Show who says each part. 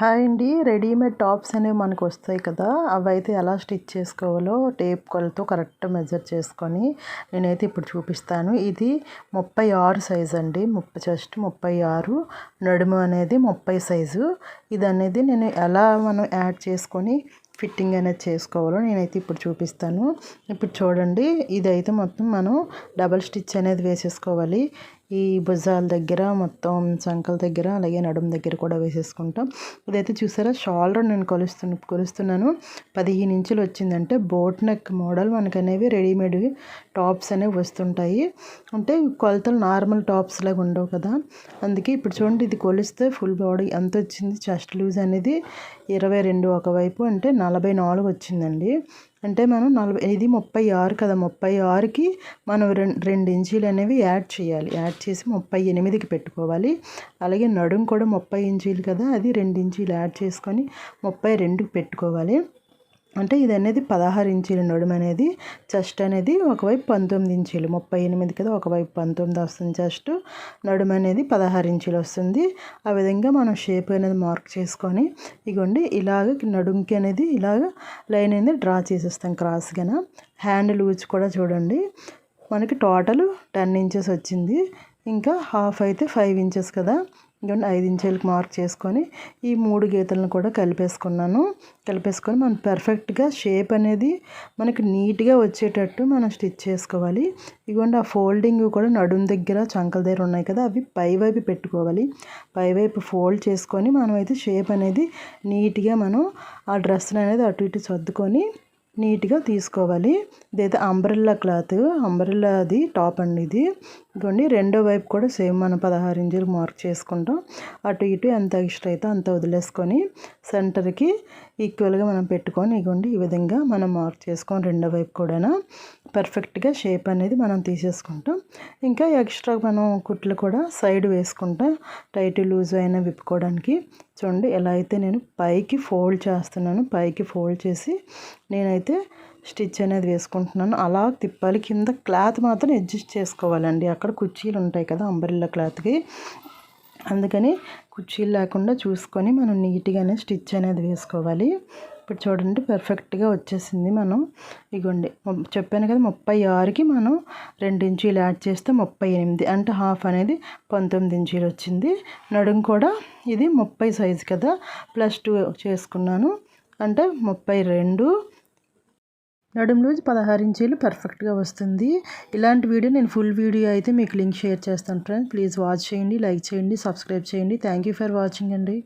Speaker 1: Hi అండి. Readymade tops అనేవి మనకు వస్తాయి కదా. అవి అయితే ఎలా స్టిచ్ చేసుకోవాలో టేప్ కొలతో కరెక్ట్ మెజర్ చేసుకొని నేనైతే ఇప్పుడు చూపిస్తాను. ఇది ముప్పై ఆరు సైజు అండి. ముప్పై జస్ట్ ముప్పై ఆరు. నడుము అనేది ముప్పై సైజు. ఇది అనేది నేను ఎలా మనం యాడ్ చేసుకొని ఫిట్టింగ్ అనేది చేసుకోవాలో నేనైతే ఇప్పుడు చూపిస్తాను. ఇప్పుడు చూడండి. ఇదైతే మొత్తం మనం డబల్ స్టిచ్ అనేది వేసేసుకోవాలి. ఈ భుజాల దగ్గర మొత్తం సంకల దగ్గర అలాగే నడుము దగ్గర కూడా వేసేసుకుంటాం. ఇదైతే చూసారా? షోల్డర్ నేను కొలుస్తున్న కొలుస్తున్నాను. పదిహేను ఇంచులు వచ్చిందంటే బోట్ నెక్ మోడల్ మనకు అనేవి రెడీమేడ్ టాప్స్ అనేవి వస్తుంటాయి. అంటే కొలతలు నార్మల్ టాప్స్ లాగా ఉండవు కదా. అందుకే ఇప్పుడు చూడండి ఇది కొలిస్తే ఫుల్ బాడీ ఎంత వచ్చింది? చెస్ట్ లూజ్ అనేది ఇరవై రెండు ఒకవైపు అంటే నలభై నాలుగు వచ్చిందండి. అంటే మనం నలభై ఇది ముప్పై ఆరు కదా ముప్పై ఆరుకి మనం రెండు రెండు ఇంచీలు అనేవి యాడ్ చేయాలి. యాడ్ చేసి ముప్పై ఎనిమిదికి పెట్టుకోవాలి. అలాగే నడుము కూడా ముప్పై ఇంచీలు కదా అది రెండు ఇంచీలు యాడ్ చేసుకొని ముప్పై రెండుకి పెట్టుకోవాలి. అంటే ఇది అనేది పదహారు ఇంచీలు నడుము అనేది చెస్ట్ అనేది ఒకవైపు పంతొమ్మిది ఇంచీలు ముప్పై ఎనిమిది కదా ఒకవైపు పంతొమ్మిది వస్తుంది చెస్ట్ నడుము అనేది పదహారు ఇంచీలు వస్తుంది. ఆ విధంగా మనం షేప్ అనేది మార్క్ చేసుకొని ఇగోండి ఇలాగ నడుంకి అనేది ఇలాగ లైన్ అనేది డ్రా చేసేస్తాం క్రాస్గా హ్యాండ్ లూజ్ కూడా చూడండి మనకి టోటల్ టెన్ ఇంచెస్ వచ్చింది. ఇంకా హాఫ్ అయితే ఫైవ్ ఇంచెస్ కదా. ఇంకొండి ఐదు ఇంచులకు మార్క్ చేసుకొని ఈ మూడు గీతలను కూడా కలిపేసుకున్నాను. కలిపేసుకొని మనం పర్ఫెక్ట్గా షేప్ అనేది మనకి నీట్గా వచ్చేటట్టు మనం స్టిచ్ చేసుకోవాలి. ఇదిగోండి ఆ ఫోల్డింగ్ కూడా నడుము దగ్గర చంకల దగ్గర ఉన్నాయి కదా అవి పైవైపు పెట్టుకోవాలి. పైవైపు ఫోల్డ్ చేసుకొని మనం అయితే షేప్ అనేది నీట్గా మనం ఆ డ్రెస్ అనేది అటు ఇటు సర్దుకొని నీట్గా తీసుకోవాలి. ఇదైతే అంబ్రెల్లా క్లాత్. అంబ్రెల్లా అది టాప్ అండి ఇది. ఇదిగోండి రెండో వైపు కూడా సేమ్ మనం పదహారు ఇంచులు మార్క్ చేసుకుంటాం. అటు ఇటు ఎంత ఎక్స్ట్రా అయితే అంత వదిలేసుకొని సెంటర్కి ఈక్వల్గా మనం పెట్టుకొని ఇగోండి ఈ విధంగా మనం మార్క్ చేసుకొని రెండో వైపు కూడా పర్ఫెక్ట్గా షేప్ అనేది మనం తీసేసుకుంటాం. ఇంకా ఎక్స్ట్రా మనం కుట్లు కూడా సైడ్ వేసుకుంటాం టైట్ లూజ్ అయినా విప్పుకోవడానికి చూడండి ఎలా అయితే నేను పైకి ఫోల్డ్ చేస్తున్నాను పైకి ఫోల్డ్ చేసి నేనైతే స్టిచ్ అనేది వేసుకుంటున్నాను. అలా తిప్పాలి. కింద క్లాత్ మాత్రం అడ్జస్ట్ చేసుకోవాలండి. అక్కడ కుర్చీలు ఉంటాయి కదా అంబరిల్లా క్లాత్కి. అందుకని కుర్చీలు లేకుండా చూసుకొని మనం నీట్గానే స్టిచ్ అనేది వేసుకోవాలి. ఇప్పుడు చూడండి పర్ఫెక్ట్గా వచ్చేసింది మనం. ఇగోండి చెప్పాను కదా ముప్పై ఆరుకి మనం రెండు ఇంచీలు యాడ్ చేస్తే ముప్పై ఎనిమిది అంటే హాఫ్ అనేది పంతొమ్మిది ఇంచీలు వచ్చింది. నడుం కూడా ఇది ముప్పై సైజు కదా ప్లస్ టూ చేసుకున్నాను అంటే ముప్పై రెండు నడుము లూజ్ పదహారు ఇంచీలు పర్ఫెక్ట్గా వస్తుంది. ఇలాంటి వీడియో నేను ఫుల్ వీడియో అయితే మీకు లింక్ షేర్ చేస్తాను ఫ్రెండ్స్ ప్లీజ్ వాచ్ చేయండి లైక్ చేయండి సబ్స్క్రైబ్ చేయండి. థ్యాంక్ యూ ఫర్ వాచింగ్ అండి.